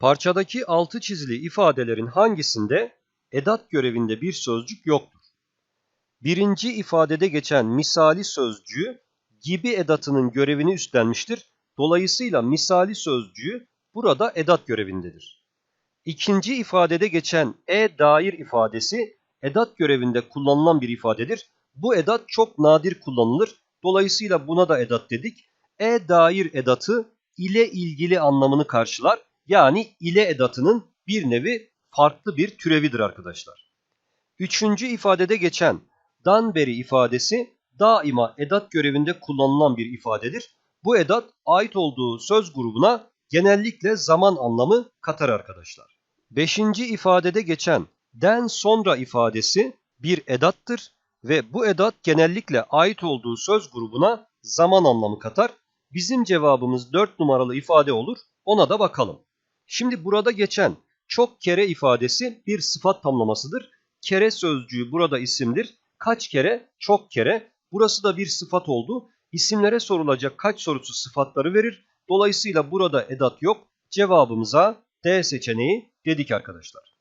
Parçadaki altı çizili ifadelerin hangisinde edat görevinde bir sözcük yoktur? Birinci ifadede geçen misali sözcüğü gibi edatının görevini üstlenmiştir. Dolayısıyla misali sözcüğü burada edat görevindedir. İkinci ifadede geçen e dair ifadesi edat görevinde kullanılan bir ifadedir. Bu edat çok nadir kullanılır. Dolayısıyla buna da edat dedik. E dair edatı ile ilgili anlamını karşılar. Yani ile edatının bir nevi farklı bir türevidir arkadaşlar. Üçüncü ifadede geçen dan beri ifadesi daima edat görevinde kullanılan bir ifadedir. Bu edat ait olduğu söz grubuna genellikle zaman anlamı katar arkadaşlar. Beşinci ifadede geçen den sonra ifadesi bir edattır ve bu edat genellikle ait olduğu söz grubuna zaman anlamı katar. Bizim cevabımız 4 numaralı ifade olur. Ona da bakalım. Şimdi burada geçen çok kere ifadesi bir sıfat tamlamasıdır. Kere sözcüğü burada isimdir. Kaç kere? Çok kere. Burası da bir sıfat oldu. İsimlere sorulacak kaç sorusu sıfatları verir. Dolayısıyla burada edat yok. Cevabımıza D seçeneği dedik arkadaşlar.